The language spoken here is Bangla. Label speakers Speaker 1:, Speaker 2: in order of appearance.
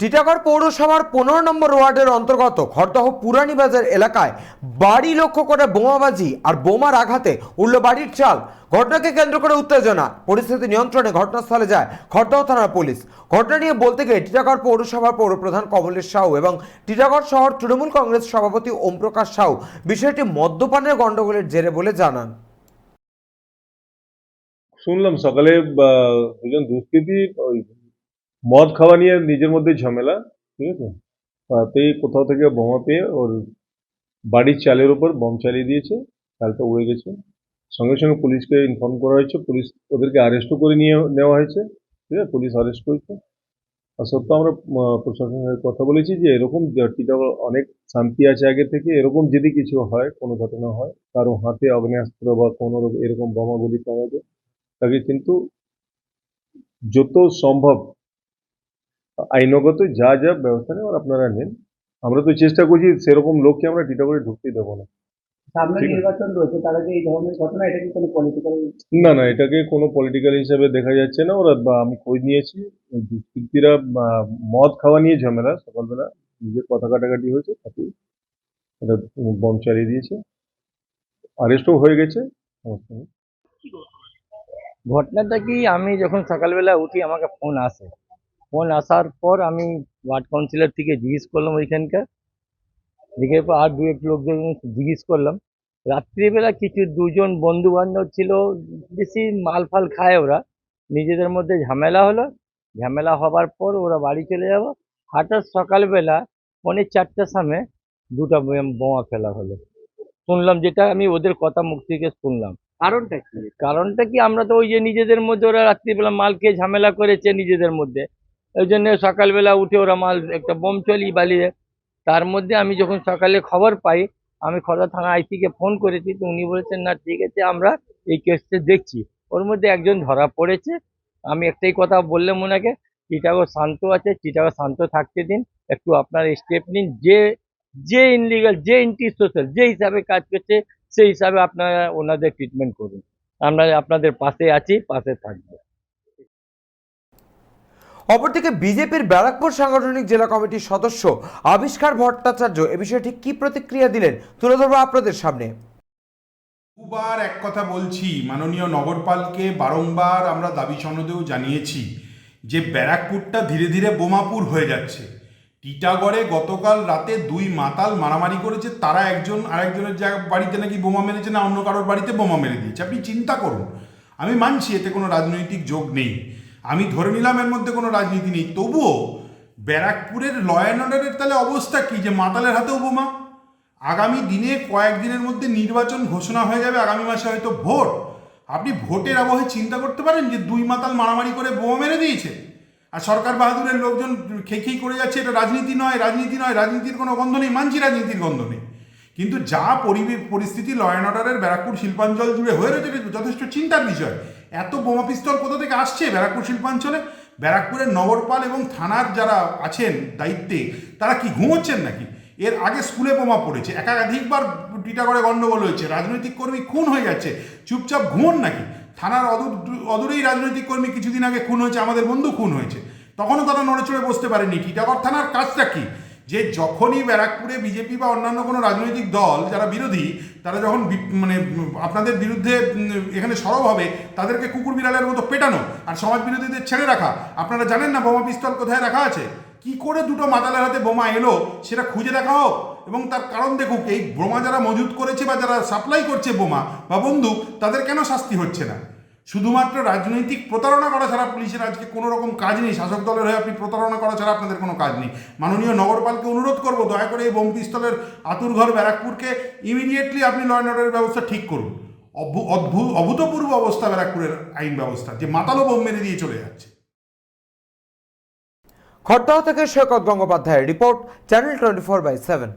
Speaker 1: টিটাগড় পৌরসভার পনেরো নম্বর ওয়ার্ডের অন্তর্গত খড়দহ পুরানি বাজার এলাকায় বাড়ি লক্ষ্য করে বোমাবাজি আর বোমার আঘাতে উঠল বাড়ির চাল। ঘটনাকে কেন্দ্র করে উত্তেজনা। পরিস্থিতি নিয়ন্ত্রণে ঘটনাস্থলে যায় খড়দহ থানার পুলিশ। ঘটনা নিয়ে বলতে গিয়ে টিটাগড় পৌরসভার পৌরপ্রধান কমলেশ সাউ এবং টিটাগড় শহর তৃণমূল কংগ্রেস সভাপতি ওমপ্রকাশ সাউ বিষয়টি মদ্যপানের গণ্ডগোলের জেরে বলে জানান।
Speaker 2: শুনলাম সকালে দুজন মদ খাওয়া নিয়ে নিজের মধ্যে ঝামেলা, ঠিক আছে? তাতেই কোথাও থেকে বোমা পেয়ে ওর বাড়ির চালের উপর বম চালিয়ে দিয়েছে, চালটা উড়ে গেছে। সঙ্গে সঙ্গে পুলিশকে ইনফর্ম করা হয়েছে, পুলিশ ওদেরকে আরেস্টও করে নিয়ে, নেওয়া হয়েছে, ঠিক আছে? পুলিশ আরেস্ট করেছে। আর সত্য আমরা প্রশাসনের কথা বলেছি যে এরকম অনেক শান্তি আছে আগে থেকে, এরকম যদি কিছু হয়, কোনো ঘটনা হয়, কারও হাতে আগ্নেয়াস্ত্র বা কোনো এরকম বোমাগুলি পাওয়া যায়, তাকে কিন্তু যত সম্ভব আইনগত যা যা ব্যবস্থা নেওয়ার আপনারা নেন। আমরা তো চেষ্টা করছি সেরকম লোককে আমরা টিটাগড়ে ঢুকতে দেবো না।
Speaker 3: সামনে নির্বাচন রয়েছে তার আগে এই ধরনের ঘটনা এটা কি কোনো পলিটিক্যাল
Speaker 2: না না এটাকে কোনো পলিটিক্যাল হিসেবে দেখা যাচ্ছে না। ওরা বা আমি খোঁজ নিয়েছি ওই দুষ্কৃতীরা মদ খাওয়া নিয়ে ঝামেলা সকালবেলা নিজের কথা কাটাকাটি হয়েছে তাতেই এটা বম চালিয়ে দিয়েছে। আরেস্টও হয়ে গেছে। সমস্যা নেই।
Speaker 4: ঘটনাটা কি আমি যখন সকালবেলা উঠি আমাকে ফোন আসে। ফোন আসার পর আমি ওয়ার্ড কাউন্সিলর থেকে জিজ্ঞেস করলাম ওইখানকার। দেখে পর আর দু এক লোকজন জিজ্ঞেস করলাম। রাত্রিবেলা কিছু দুজন বন্ধু বান্ধব ছিল বেশি মাল ফাল খায় ওরা। নিজেদের মধ্যে ঝামেলা হলো। ঝামেলা হবার পর ওরা বাড়ি চলে যাব। হঠাৎ সকালবেলা পৌনে চারটার সামনে দুটা বোম- বোমা ফেলা হলো। শুনলাম যেটা আমি ওদের কথা মুখ থেকে শুনলাম।
Speaker 3: কারণটা কি?
Speaker 4: কারণটা কি? আমরা তো ওই যে নিজেদের মধ্যে ওরা রাত্রিবেলা মাল খেয়ে ঝামেলা করেছে নিজেদের মধ্যে। ওই জন্য সকালবেলা উঠে ওরা মাল, একটা বোম চলি বালিয়ে, তার মধ্যে আমি যখন সকালে খবর পাই, আমি খড়দা থানা আইসিকে ফোন করেছি, তো উনি বলেছেন, না, ঠিক আছে, আমরা এই কেসটা দেখছি। ওর মধ্যে একজন ধরা পড়েছে। আমি একটাই কথা বললাম ওনাকে, চিটাগো শান্ত আছে, চিটাগো শান্ত থাকতে দিন, একটু আপনার স্টেপ নিন, যে যে ইনলিগাল যে এন্টি সোশ্যাল যে হিসাবে কাজ করছে, সেই হিসাবে আপনারা ওনাদের ট্রিটমেন্ট করুন। আমরা আপনাদের পাশে আছি, পাশে থাকব।
Speaker 1: অপরদিকে বিজেপির ব্যারাকপুর সাংগঠনিক জেলা কমিটির সদস্য আবিষ্কার ভট্টাচার্য এ বিষয়ে ঠিক কি প্রতিক্রিয়া দিলেন তুলে ধরবো আপনাদের সামনে।
Speaker 5: দুবার এক কথা বলছি, মাননীয় নগরপালকে বারংবার আমরা দাবি সনদেও জানিয়েছি যে ব্যারাকপুরটা ধীরে ধীরে বোমাপুর হয়ে যাচ্ছে। টিটাগড়ে গতকাল রাতে দুই মাতাল মারামারি করেছে, তারা একজন আরেকজনের জায়গা বাড়িতে নাকি বোমা মেরেছে না অন্য কারোর বাড়িতে বোমা মেরে দিয়েছে। আপনি চিন্তা করুন, আমি মানছি এতে কোনো রাজনৈতিক যোগ নেই। আমি ধরে নিলাম এর মধ্যে কোনো রাজনীতি নেই। তবুও ব্যারাকপুরের ল অ্যান্ড অর্ডারের তাহলে অবস্থা কি? যে মাতালের হাতেও বোমা আগামী দিনে কয়েকদিনের মধ্যে নির্বাচন ঘোষণা হয়ে যাবে, আগামী মাসে হয়তো ভোট। আপনি ভোটের আবহে চিন্তা করতে পারেন যে দুই মাতাল মারামারি করে বোমা মেরে দিয়েছে। আর সরকার বাহাদুরের লোকজন খেই করে যাচ্ছে, এটা রাজনীতি নয় রাজনীতি নয়, রাজনীতির কোনো গন্ধ নেই, মানছি রাজনীতির গন্ধ নেই। কিন্তু যা পরিস্থিতি ল অ্যান্ড অর্ডারের ব্যারাকপুর শিল্পাঞ্চল জুড়ে হয়ে রয়েছে যথেষ্ট চিন্তার বিষয়। এত বোমা পিস্তল কোথা থেকে আসছে? ব্যারাকপুর শিল্পাঞ্চলে। ব্যারাকপুরের নগরপাল এবং থানার যারা আছেন দায়িত্বে, তারা কি ঘুমোচ্ছেন নাকি? এর আগে স্কুলে বোমা পড়েছে। একাধিকবার টিটাগড়ে গণ্ডগোল হয়েছে। রাজনৈতিক কর্মী খুন হয়ে যাচ্ছে। চুপচাপ ঘুমন নাকি? থানার অদূর অদূরেই রাজনৈতিক কর্মী কিছুদিন আগে খুন হয়েছে। আমাদের বন্ধু খুন হয়েছে। তখনও তারা নড়েচড়ে বসতে পারেনি। টিটাগড় থানার কাজটা কি? যে যখনই ব্যারাকপুরে বিজেপি বা অন্যান্য কোনো রাজনৈতিক দল যারা বিরোধী, তারা যখন মানে আপনাদের বিরুদ্ধে এখানে সরব হবে, তাদেরকে কুকুর বিড়ালের মতো পেটানো আর সমাজ বিরোধীদের ছেড়ে রাখা। আপনারা জানেন না বোমা পিস্তল কোথায় রাখা আছে? কি করে দুটো মাতালের হাতে বোমা এলো সেটা খুঁজে দেখা হোক। এবং তার কারণ দেখুক, এই বোমা যারা মজুত করেছে বা যারা সাপ্লাই করছে বোমা বা বন্দুক, তাদের কেন শাস্তি হচ্ছে না? শুধুমাত্র রাজনৈতিক প্রতারণা করা ছাড়া পুলিশের আজকে কোনো রকম কাজ নেই। শাসক দলের হয়ে আপনি প্রতারণা করা ছাড়া আপনাদের কোনো কাজ নেই। মাননীয় নগরপালকে অনুরোধ করব, দয়া করে এই বোম পিস্তলের আতুরঘর ব্যারাকপুরকে ইমিডিয়েটলি আপনি ল অ্যান্ড অর্ডারের ব্যবস্থা ঠিক করুন। অদ্ভুত অভূতপূর্ব অবস্থা ব্যারাকপুরের আইন ব্যবস্থা, যে মাতালো বোম মেরে দিয়ে চলে যাচ্ছে।
Speaker 1: খড়দহ থেকে সৈকত গঙ্গোপাধ্যায়ের report, channel twenty four by seven.